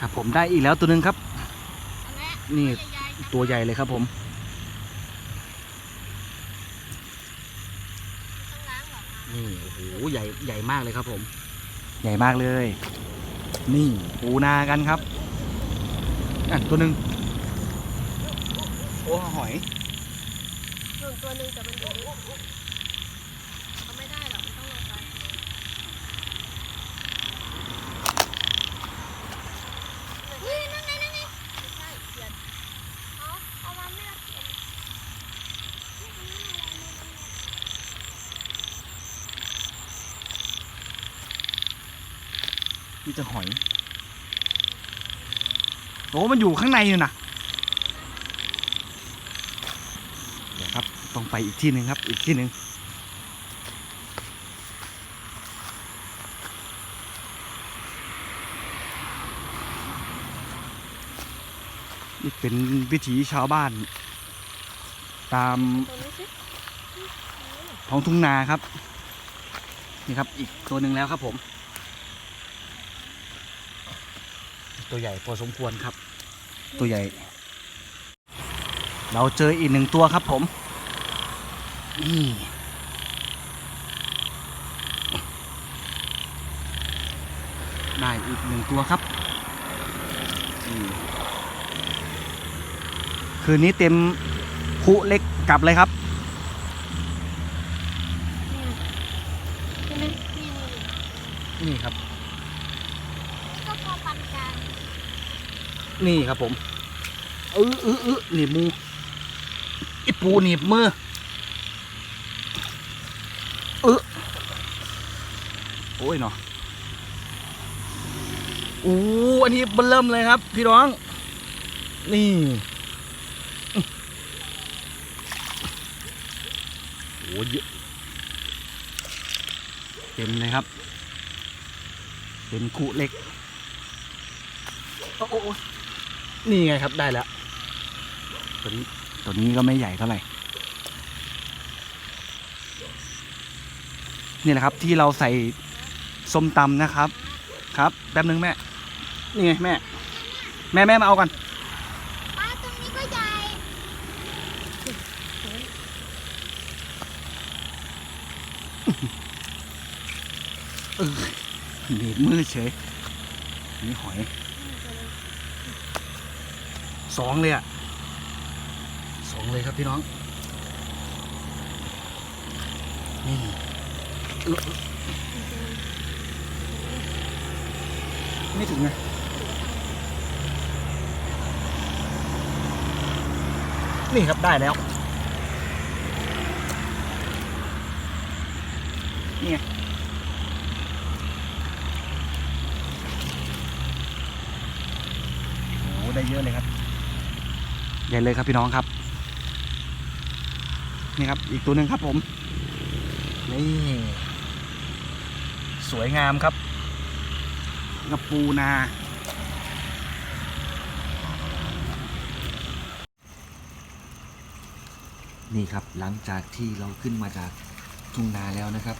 ครับผมได้อีกแล้วตัวหนึ่งครับอันแรกนี่ใหญ่ๆนะตัวใหญ่เลยครับผมต้องล้างเหรอคะนี่โอ้โหใหญ่ใหญ่มากเลยครับผม ใหญ่มากเลย นี่ปูนากันครับอะตัวหนึ่งโอ้หอยหนึ่งตัวหนึ่งแต่มันอยู่นี่เขาไม่ได้หรอกมันต้องลงไปเฮ้ยนั่นไงนั่นไงไม่ใช่เขียนเอาเอามาไม่รับเขียนนี่อันนี้อะไรเนี่ยมันเนี่ย มีแต่หอยโอ้มันอยู่ข้างในอยู่นะเดี๋ยวครับ ต้องไปอีกที่หนึ่งครับ อีกที่หนึ่งนี่เป็นวิถีชาวบ้าน ตามท้องทุ่งนาครับ นี่ครับ อีกตัวหนึ่งแล้วครับผม ตัวใหญ่พอสมควรครับ ตัวใหญ่ เราเจออีกหนึ่งตัวครับผม นี่ได้อีกหนึ่งตัวครับอืมคืนนี้เต็มคุเล็กกลับเลยครับใช่ไหมนี่นี่นี่นี่ครับ นี่ก็พอปันกลาง นี่ครับผมเออเออเออหนีบมือไอปูหนีบมือเออโอ้ยเนาะอู้อันนี้เบิ่มเริ่มเลยครับ พี่น้อง นี่โอ้เยอะเต็มเลยครับ เป็นคุเล็ก โอ้โอ้ นี่ไงครับได้แล้ว ตัวนี้ตัวนี้ก็ไม่ใหญ่เท่าไหร่ นี่แหละครับที่เราใส่ส้มตำนะครับ ครับแป๊บนึงแม่ นี่ไงแม่ แม่แม่มาเอากันปลาตรงนี้ก็ใหญ่เออหนีบมือเฉยนี่หอย สองเลยอะสองเลยครับพี่น้องนี่ไม่ถึงไงนี่ครับได้แล้วนี่ไงโอ้ได้เยอะเลยครับ ใหญ่เลยครับพี่น้องครับ นี่ครับ อีกตัวหนึ่งครับผม นี่ สวยงามครับกระปูนา นี่ครับหลังจากที่เราขึ้นมาจากทุ่งนาแล้วนะครับ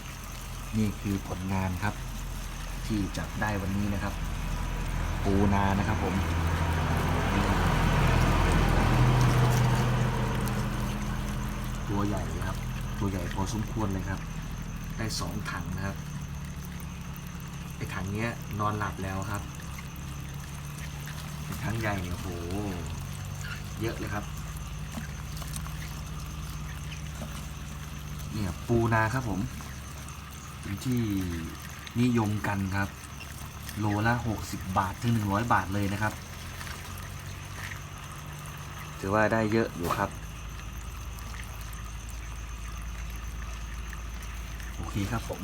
นี่คือผลงานครับ ที่จับได้วันนี้นะครับ ปูนานะครับผม ตัวใหญ่เลยครับ ตัวใหญ่พอสมควรเลยครับ ได้สองถังนะครับไอ้ถังเนี้ยนอนหลับแล้วครับไอ้ถังใหญ่เนี่ยโหเยอะเลยครับเนี่ยปูนาครับผมเป็นที่นิยมกันครับ โลละ 60 บาทถึง 100 บาทเลยนะครับ ถือว่าได้เยอะอยู่ครับ โอเคครับผม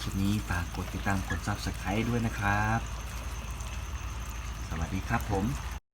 คลิปนี้ฝากกดติดตามกด Subscribe ด้วยนะครับ สวัสดีครับผม